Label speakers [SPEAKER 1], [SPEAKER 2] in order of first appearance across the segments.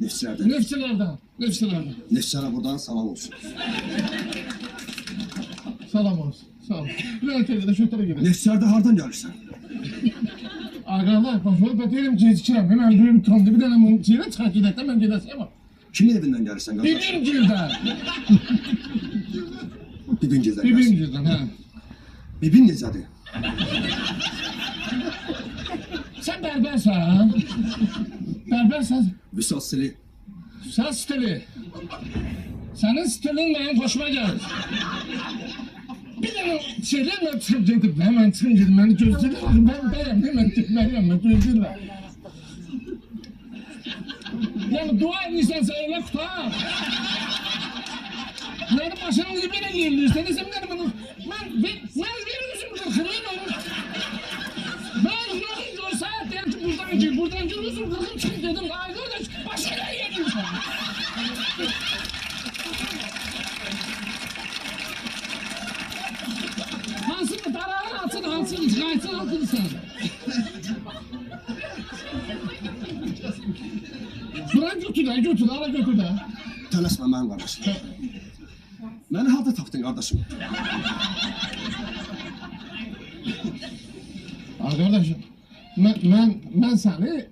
[SPEAKER 1] Neftçilerden.
[SPEAKER 2] Neftçilerden. Neftçilerden.
[SPEAKER 1] Neftçilere buradan salam olsun.
[SPEAKER 2] Salam olsun. Sağ ol. Bir an öteye şu tarafa gidelim.
[SPEAKER 1] Neftçilerde hardan gelirsen?
[SPEAKER 2] Ağalar başımı beterim gecikirəm. Hemen düğüm tondu bir tane bunun içine çıkar gidek de ben gidesem ama.
[SPEAKER 1] Kimin evinden gelirsen kardeş?
[SPEAKER 2] Bibim girden.
[SPEAKER 1] Bibin gezer
[SPEAKER 2] Bibim
[SPEAKER 1] gelsin.
[SPEAKER 2] girden ha.
[SPEAKER 1] Bibin necədir?
[SPEAKER 2] Sen berbersen. Berbersen.
[SPEAKER 1] Vüsal Sili.
[SPEAKER 2] Sen stili. Senin stilin benim hoşuma gelir. Bir tane şeylerle çıkıp gidip hemen çıkıp gidip beni gözlüyorlar. Ben benim hemen gitmeliyim ben gözlüyorlar. Yani dua edilsen öyle kutar. Yani başının dibine geliyorsan sen benim bunu ben ben ben ki buradan uzun kırkım çıkın dedim. Ay kardeş başına geliyorsun. Hansını darağın altın hansını çıkarsın altını sen. Bırak götür de götür ara götür de.
[SPEAKER 1] Tələsmə mənim qardaşım. Məni harda tapdın qardaşım?
[SPEAKER 2] Arkadaşım ben, ben, ben seni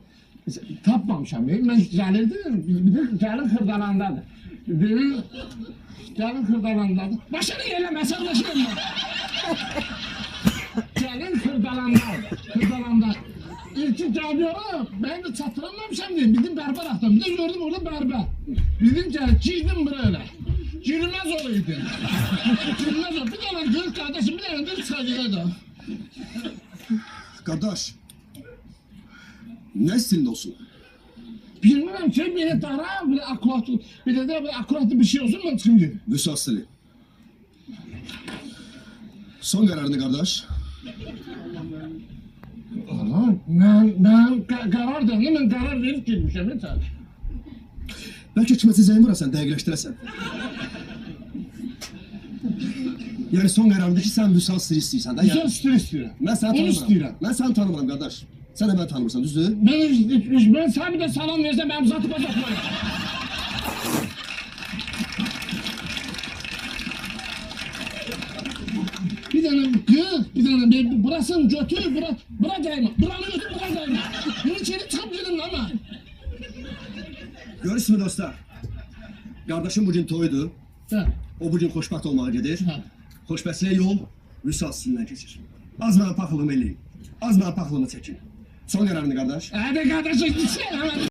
[SPEAKER 2] tapmamışam. Ben gelirdim, bir de gelin kırdalandadır. Bir gelin kırdalandadır. Başını yelemez arkadaşım ben. gelin kırdalandadır. Kırdalanda. İlki geliyorum, ben de çatıramamışam diye. Bizim berber attım. Bir gördüm orada berber. Dedim ki girdim böyle. Girmez olaydı. Girmez o. Bir tane kız kardeşim, bir tane kız kardeşim.
[SPEAKER 1] Qardaş. İstilində olsun?
[SPEAKER 2] Bilmem ki beni dara bir akurat bir de de bir akuratlı bir şey olsun ben çıkayım dedim.
[SPEAKER 1] Vüsal Sili. Son qərarını qardaş.
[SPEAKER 2] Allah ben ben ka- karar verdim ben karar verip girmişim bir tane.
[SPEAKER 1] Bəlkə kiməsə zəng vurasan, dəqiqləşdirəsən. Yəni son qərarında ki, sən Vüsal Sili istəyirsən də.
[SPEAKER 2] Güzel
[SPEAKER 1] Yəni,
[SPEAKER 2] stres istiyorum.
[SPEAKER 1] mən səni
[SPEAKER 2] Onu
[SPEAKER 1] tanımıram.
[SPEAKER 2] istiyorum.
[SPEAKER 1] Mən səni tanımıram qardaş. Sən də məni tanımırsan, düzdür?
[SPEAKER 2] Ben, ben sana bir de salam versem ben zaten bacaklarım. Bir tane kız, bir tane bir, burasını götür, bura, bura değme. Buranı götür, bura değme. Bunu içeri çıkıp gidin ama.
[SPEAKER 1] Görürsünüz dostlar. Qardaşım bu gün toyudur.
[SPEAKER 2] Ha,
[SPEAKER 1] O bu gün xoşbəxt olmağa gedir.
[SPEAKER 2] ha.
[SPEAKER 1] Xoşbəxtliyə yol Vüsal Silindən keçir. Az mənə paxıllığımı eləyin. Az mənə paxıllığımı çəkin. Son qərarını qardaş.
[SPEAKER 2] Hadi kardeşim gitsin hemen.